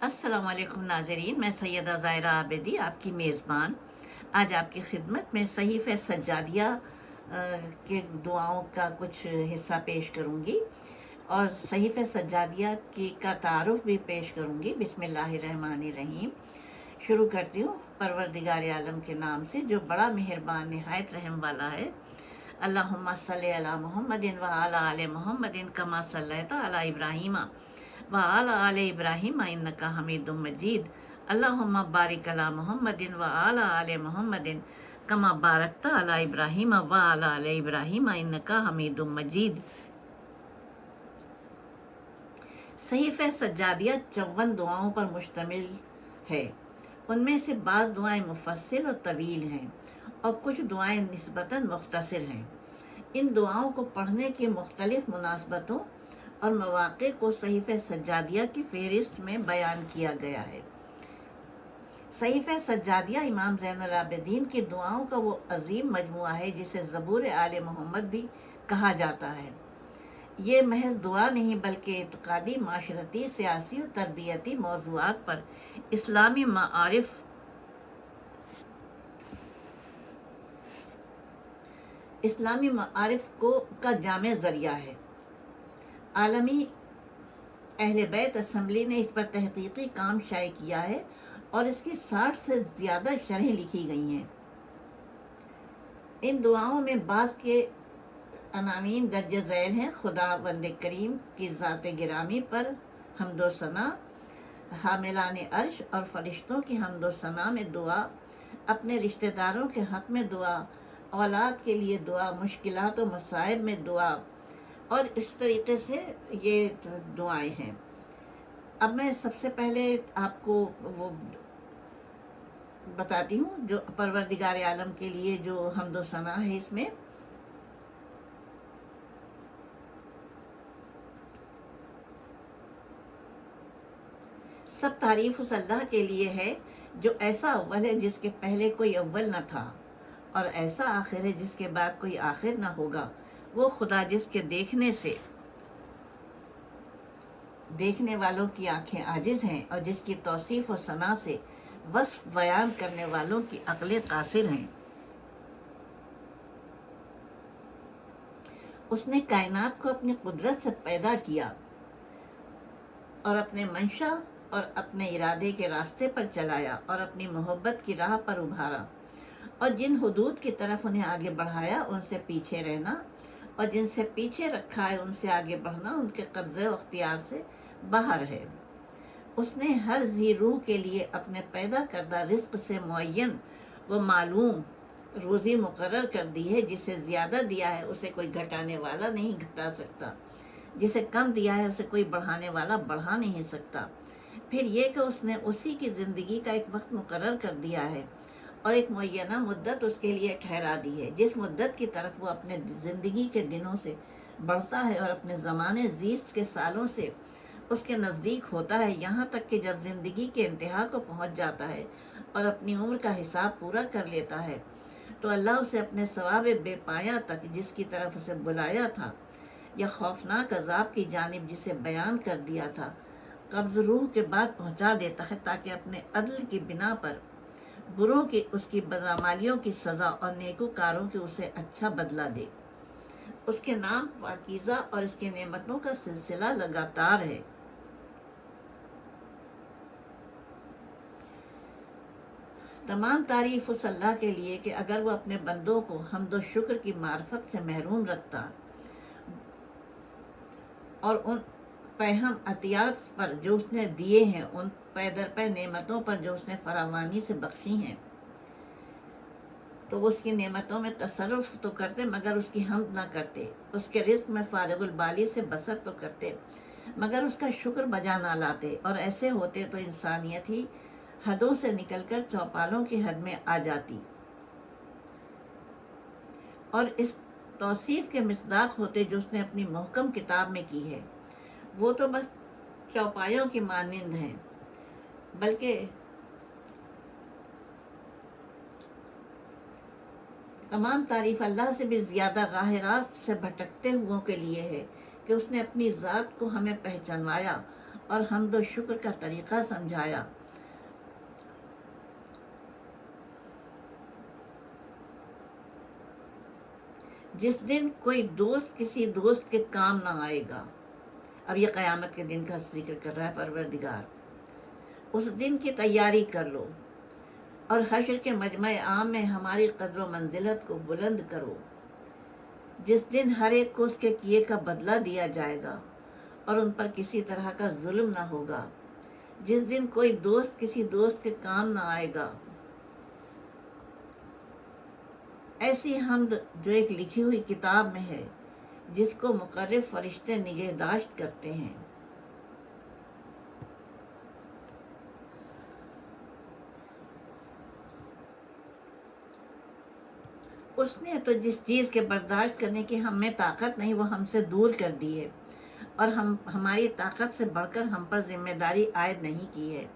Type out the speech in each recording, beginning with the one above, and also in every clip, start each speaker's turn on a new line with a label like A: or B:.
A: السلام علیکم ناظرین، میں سیدہ ظاہرہ عابدی، آپ کی میزبان۔ آج آپ کی خدمت میں صحیف سجادیہ کے دعاؤں کا کچھ حصہ پیش کروں گی اور صحیف سجادیہ کی کا تعارف بھی پیش کروں گی۔ بسم اللہ الرحمن الرحیم۔ شروع کرتی ہوں پروردگار عالم کے نام سے، جو بڑا مہربان، نہایت رحم والا ہے۔ اللہم صلی علی محمد و علی آل محمد کما صلیت علی ابراہیم۔ و علی آل ابراہیم انکا حمید مجید۔ اللہم بارک علی محمد و علی آل محمد کما بارکت علی ابراہیم و علی آل ابراہیم انکا حمید مجید۔ صحیفہ سجادیہ چون دعاؤں پر مشتمل ہے۔ ان میں سے بعض دعائیں مفصل اور طویل ہیں اور کچھ دعائیں نسبتاً مختصر ہیں۔ ان دعاؤں کو پڑھنے کی مختلف مناسبتوں اور مواقع کو صحیفہ سجادیہ کی فہرست میں بیان کیا گیا ہے۔ صحیفہ سجادیہ امام زین العابدین کی دعاؤں کا وہ عظیم مجموعہ ہے جسے زبور آل محمد بھی کہا جاتا ہے۔ یہ محض دعا نہیں بلکہ اعتقادی، معاشرتی، سیاسی اور تربیتی موضوعات پر اسلامی معارف اسلامی معارف کو کا جامع ذریعہ ہے۔ عالمی اہل بیت اسمبلی نے اس پر تحقیقی کام شائع کیا ہے اور اس کی ساٹھ سے زیادہ شرحیں لکھی گئی ہیں۔ ان دعاؤں میں بعض کے عناوین درج ذیل ہیں۔ خدا بند کریم کی ذات گرامی پر حمد و ثنا، حاملان عرش اور فرشتوں کی حمد و ثنا میں دعا، اپنے رشتہ داروں کے حق میں دعا، اولاد کے لیے دعا، مشکلات و مصائب میں دعا۔ اور اس طریقے سے یہ دعائیں ہیں۔ اب میں سب سے پہلے آپ کو وہ بتاتی ہوں جو پروردگار عالم کے لیے جو حمد و ثنا ہے اس میں۔ سب تعریف اس اللہ کے لیے ہے جو ایسا اول ہے جس کے پہلے کوئی اول نہ تھا اور ایسا آخر ہے جس کے بعد کوئی آخر نہ ہوگا۔ وہ خدا جس کے دیکھنے سے، دیکھنے والوں کی آنکھیں عاجز ہیں اور جس کی توصیف و ثنا سے وصف بیان کرنے والوں کی عقلیں قاصر ہیں۔ اس نے کائنات کو اپنی قدرت سے پیدا کیا اور اپنے منشا اور اپنے ارادے کے راستے پر چلایا اور اپنی محبت کی راہ پر ابھارا اور جن حدود کی طرف انہیں آگے بڑھایا، ان سے پیچھے رہنا اور جن سے پیچھے رکھا ہے، ان سے آگے بڑھنا، ان کے قبضے و اختیار سے باہر ہے۔ اس نے ہر ذی روح کے لیے اپنے پیدا کردہ رزق سے معین و معلوم روزی مقرر کر دی ہے۔ جسے زیادہ دیا ہے، اسے کوئی گھٹانے والا نہیں گھٹا سکتا۔ جسے کم دیا ہے، اسے کوئی بڑھانے والا بڑھا نہیں سکتا۔ پھر یہ کہ اس نے اسی کی زندگی کا ایک وقت مقرر کر دیا ہے۔ اور ایک معینہ مدت اس کے لیے ٹھہرا دی ہے۔ جس مدت کی طرف وہ اپنے زندگی کے دنوں سے بڑھتا ہے اور اپنے زمانے زیست کے سالوں سے اس کے نزدیک ہوتا ہے، یہاں تک کہ جب زندگی کے انتہا کو پہنچ جاتا ہے اور اپنی عمر کا حساب پورا کر لیتا ہے، تو اللہ اسے اپنے ثواب بے پایا تک جس کی طرف اسے بلایا تھا یا خوفناک عذاب کی جانب جسے بیان کر دیا تھا، قبض روح کے بعد پہنچا دیتا ہے تاکہ اپنے عدل کی بنا پر بروں کی، اس کی بدعمالیوں کی سزا اور نیکو کاروں کی اسے اچھا بدلہ دے۔ اس کے نام پاکیزہ اور اس کی نعمتوں کا سلسلہ لگاتار ہے۔ تمام تعریف اس اللہ کے لیے کہ اگر وہ اپنے بندوں کو حمد و شکر کی معرفت سے محروم رکھتا اور ان پہم عطیات پر جو اس نے دیے ہیں، ان پیدر پہ نعمتوں پر جو اس نے فراوانی سے بخشی ہیں۔ تو اس کی نعمتوں میں تصرف تو کرتے مگر اس کی حمد نہ کرتے۔ اس کے رزق میں فارغ البالی سے بسر تو کرتے مگر اس کا شکر بجا نہ لاتے۔ اور ایسے ہوتے تو انسانیت ہی حدوں سے نکل کر چوپالوں کی حد میں آ جاتی۔ اور اس توصیف کے مصداق ہوتے جو اس نے اپنی محکم کتاب میں کی ہے۔ وہ تو بس چوپایوں کی مانند ہیں، بلکہ تمام تعریف اللہ سے بھی زیادہ راہ راست سے بھٹکتے ہوں کے لیے ہے کہ اس نے اپنی ذات کو ہمیں پہچانوایا اور حمد و شکر کا طریقہ سمجھایا۔ جس دن کوئی دوست کسی دوست کے کام نہ آئے گا۔ اب یہ قیامت کے دن کا ذکر کر رہا ہے پروردگار۔ اس دن کی تیاری کر لو اور حشر کے مجمع عام میں ہماری قدر و منزلت کو بلند کرو۔ جس دن ہر ایک کو اس کے کیے کا بدلہ دیا جائے گا اور ان پر کسی طرح کا ظلم نہ ہوگا۔ جس دن کوئی دوست کسی دوست کے کام نہ آئے گا۔ ایسی حمد جو ایک لکھی ہوئی کتاب میں ہے۔ جس کو مقرر فرشتے نگہداشت کرتے ہیں۔ اس نے تو جس چیز کے برداشت کرنے کی ہم میں طاقت نہیں، وہ ہم سے دور کر دی ہے۔ اور ہم، ہماری طاقت سے بڑھ کر ہم پر ذمہ داری عائد نہیں کی ہے۔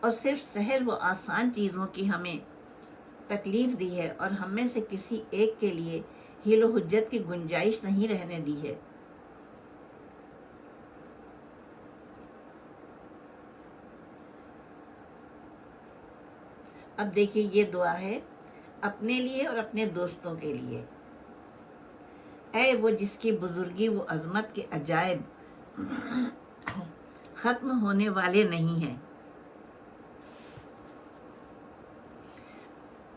A: اور صرف سہل و آسان چیزوں کی ہمیں تکلیف دی ہے۔ اور ہم میں سے کسی ایک کے لیے ہیل و حجت کی گنجائش نہیں رہنے دی ہے۔ اب دیکھیے یہ دعا ہے اپنے لیے اور اپنے دوستوں کے لیے۔ اے وہ جس کی بزرگی و عظمت کے عجائب ختم ہونے والے نہیں ہیں۔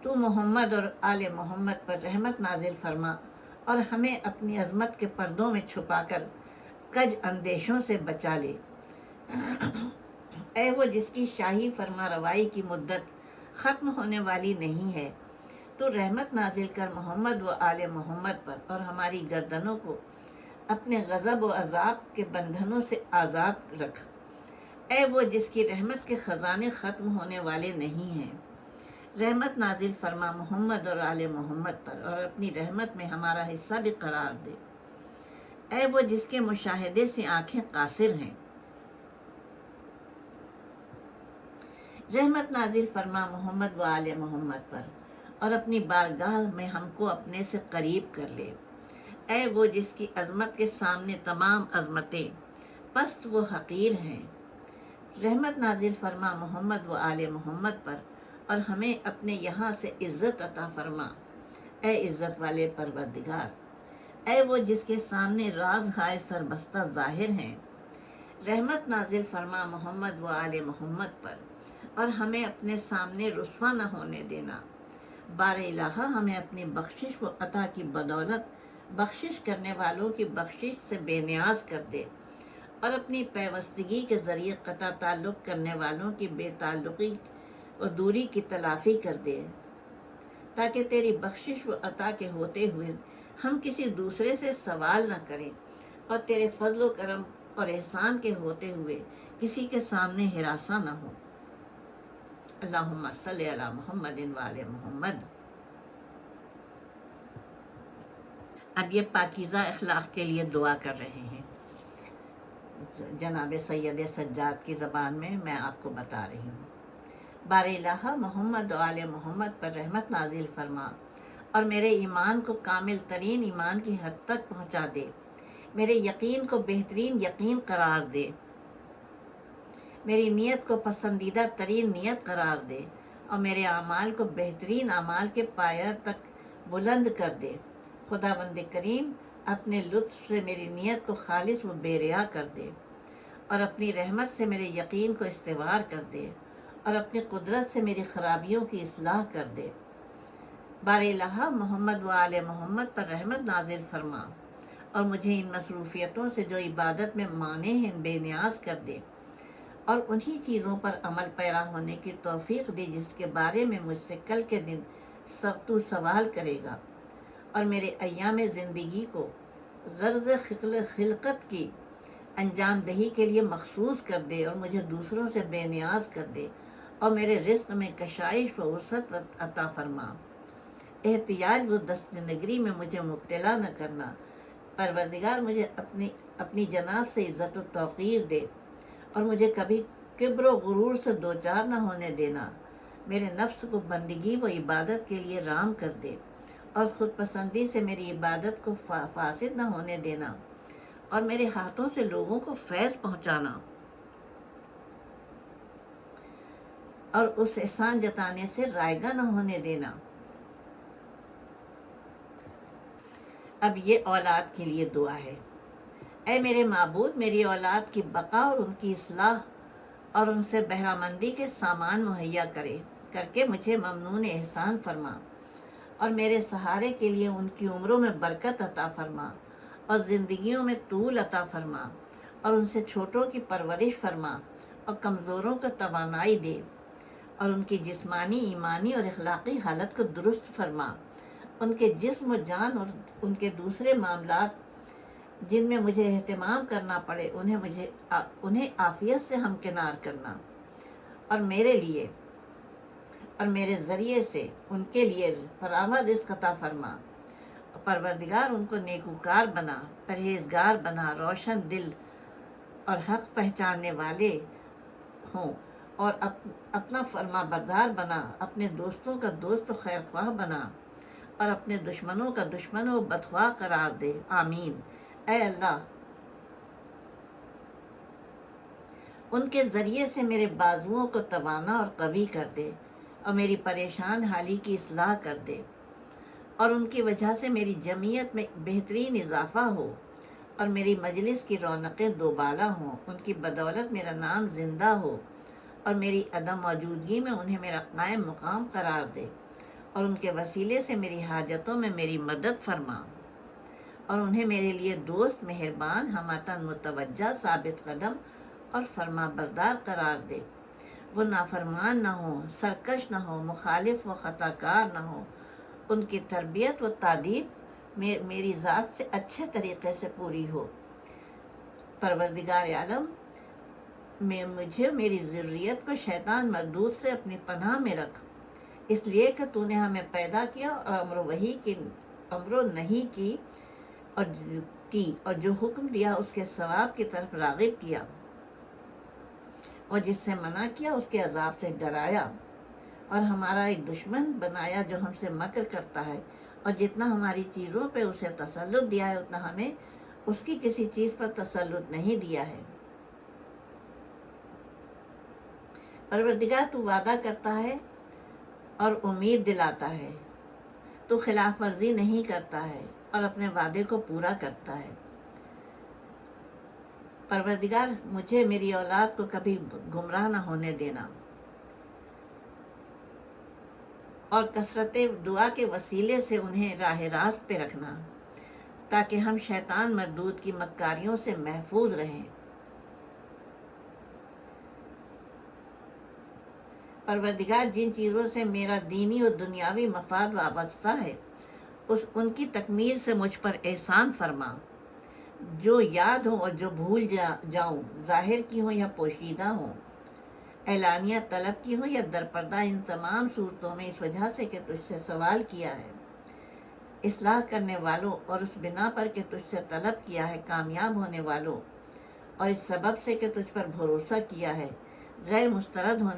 A: تو محمد اور آل محمد پر رحمت نازل فرما اور ہمیں اپنی عظمت کے پردوں میں چھپا کر کج اندیشوں سے بچا لے۔ اے وہ جس کی شاہی فرما روائی کی مدت ختم ہونے والی نہیں ہے، تو رحمت نازل کر محمد و آل محمد پر اور ہماری گردنوں کو اپنے غضب و عذاب کے بندھنوں سے آزاد رکھ۔ اے وہ جس کی رحمت کے خزانے ختم ہونے والے نہیں ہیں۔ رحمت نازل فرما، محمد اور آل محمد پر، اور اپنی رحمت میں ہمارا حصہ بھی قرار دے۔ اے وہ جس کے مشاہدے سے آنکھیں قاصر ہیں۔ رحمت نازل فرما، محمد و آل محمد پر، اور اپنی بارگاہ میں ہم کو اپنے سے قریب کر لے۔ اے وہ جس کی عظمت کے سامنے تمام عظمتیں، پست و حقیر ہیں۔ رحمت نازل فرما، محمد و آل محمد پر اور ہمیں اپنے یہاں سے عزت عطا فرما۔ اے عزت والے پروردگار، اے وہ جس کے سامنے راز ہائے سربستہ ظاہر ہیں۔ رحمت نازل فرما محمد و آل محمد پر، اور ہمیں اپنے سامنے رسوا نہ ہونے دینا۔ بار الہ ہمیں اپنی بخشش و عطا کی بدولت، بخشش کرنے والوں کی بخشش سے بے نیاز کر دے۔ اور اپنی پیوستگی کے ذریعے قطع تعلق کرنے والوں کی بے تعلقی اور دوری کی تلافی کر دے، تاکہ تیری بخشش و عطا کے ہوتے ہوئے ہم کسی دوسرے سے سوال نہ کریں اور تیرے فضل و کرم اور احسان کے ہوتے ہوئے کسی کے سامنے ہراساں نہ ہو اللہم صلی علی محمد وال محمد۔ اب یہ پاکیزہ اخلاق کے لیے دعا کر رہے ہیں۔ جناب سید سجاد کی زبان میں میں آپ کو بتا رہی ہوں۔ بار الہ محمد وال محمد پر رحمت نازل فرما اور میرے ایمان کو کامل ترین ایمان کی حد تک پہنچا دے۔ میرے یقین کو بہترین یقین قرار دے۔ میری نیت کو پسندیدہ ترین نیت قرار دے اور میرے اعمال کو بہترین اعمال کے پایا تک بلند کر دے۔ خدا بند کریم اپنے لطف سے میری نیت کو خالص و بے ریا کر دے اور اپنی رحمت سے میرے یقین کو استوار کر دے۔ اور اپنی قدرت سے میری خرابیوں کی اصلاح کر دے۔ بار الہ محمد و آل محمد پر رحمت نازل فرما اور مجھے ان مصروفیتوں سے جو عبادت میں مانے ہیں بے نیاز کر دے اور انہی چیزوں پر عمل پیرا ہونے کی توفیق دی جس کے بارے میں مجھ سے کل کے دن تو سوال کرے گا اور میرے ایام زندگی کو غرض خقل خلقت کی انجام دہی کے لیے مخصوص کر دے اور مجھے دوسروں سے بے نیاز کر دے۔ اور میرے رزق میں کشائش و وسط عطا فرما۔ احتیاج و دست نگری میں مجھے مبتلا نہ کرنا۔ پروردگار مجھے اپنی اپنی جناب سے عزت و توقیر دے اور مجھے کبھی کبر و غرور سے دو چار نہ ہونے دینا۔ میرے نفس کو بندگی و عبادت کے لیے رام کر دے اور خود پسندی سے میری عبادت کو فاسد نہ ہونے دینا اور میرے ہاتھوں سے لوگوں کو فیض پہنچانا۔ اور اس احسان جتانے سے رائگاں نہ ہونے دینا۔ اب یہ اولاد کے لیے دعا ہے۔ اے میرے معبود، میری اولاد کی بقا اور ان کی اصلاح اور ان سے بہرہ مندی کے سامان مہیا کرے، کر کے مجھے ممنون احسان فرما اور میرے سہارے کے لیے ان کی عمروں میں برکت عطا فرما اور زندگیوں میں طول عطا فرما اور ان سے چھوٹوں کی پرورش فرما اور کمزوروں کو توانائی دے۔ اور ان کی جسمانی، ایمانی اور اخلاقی حالت کو درست فرما۔ ان کے جسم و جان اور ان کے دوسرے معاملات جن میں مجھے اہتمام کرنا پڑے، انہیں مجھے انہیں عافیت سے ہمکنار کرنا۔ اور میرے لیے، اور میرے ذریعے سے ان کے لیے فراوہ رزق عطا فرما۔ پروردگار ان کو نیکوکار بنا، پرہیزگار بنا، روشن دل اور حق پہچاننے والے ہوں۔ اور اپنا فرما بردار بنا، اپنے دوستوں کا دوست و خیر خواہ بنا اور اپنے دشمنوں کا دشمن و بدخواہ قرار دے۔ آمین۔ اے اللہ، ان کے ذریعے سے میرے بازوؤں کو توانا اور قوی کر دے اور میری پریشان حالی کی اصلاح کر دے اور ان کی وجہ سے میری جمعیت میں بہترین اضافہ ہو اور میری مجلس کی رونقیں دوبالا ہوں، ان کی بدولت میرا نام زندہ ہو۔ اور میری عدم موجودگی میں انہیں میرا قائم مقام قرار دے اور ان کے وسیلے سے میری حاجتوں میں میری مدد فرما اور انہیں میرے لیے دوست، مہربان ہماتن متوجہ، ثابت قدم اور فرما بردار قرار دے۔ وہ نافرمان نہ ہو سرکش نہ ہو مخالف و خطا کار نہ ہو ان کی تربیت و تعدیب میری ذات سے اچھے طریقے سے پوری ہو۔ پروردگار عالم میں مجھے میری ضروریت کو شیطان مردود سے اپنی پناہ میں رکھ۔ اس لیے کہ تو نے ہمیں پیدا کیا اور امر وہی کی، امر و نہیں کی اور کی اور جو حکم دیا اس کے ثواب کی طرف راغب کیا اور جس سے منع کیا اس کے عذاب سے ڈرایا اور ہمارا ایک دشمن بنایا جو ہم سے مکر کرتا ہے اور جتنا ہماری چیزوں پہ اسے تسلط دیا ہے، اتنا ہمیں اس کی کسی چیز پر تسلط نہیں دیا ہے۔ پروردگار تو وعدہ کرتا ہے اور امید دلاتا ہے۔ تو خلاف ورزی نہیں کرتا ہے اور اپنے وعدے کو پورا کرتا ہے۔ پروردگار، مجھے میری اولاد کو کبھی گمراہ نہ ہونے دینا۔ اور کثرت دعا کے وسیلے سے انہیں راہ راست پہ رکھنا، تاکہ ہم شیطان مردود کی مکاریوں سے محفوظ رہیں۔ پروردگار جن چیزوں سے میرا دینی اور دنیاوی مفاد وابستہ ہے، اس ان کی تکمیل سے مجھ پر احسان فرما۔ جو یاد ہوں اور جو بھول جا، جاؤں، ظاہر کی ہوں یا پوشیدہ ہوں، اعلانیہ طلب کی ہوں یا درپردہ ان تمام صورتوں میں اس وجہ سے کہ تجھ سے سوال کیا ہے۔ اصلاح کرنے والوں اور اس بنا پر کہ تجھ سے طلب کیا ہے، کامیاب ہونے والوں اور اس سبب سے کہ تجھ پر بھروسہ کیا ہے۔ غیر مسترد ہونے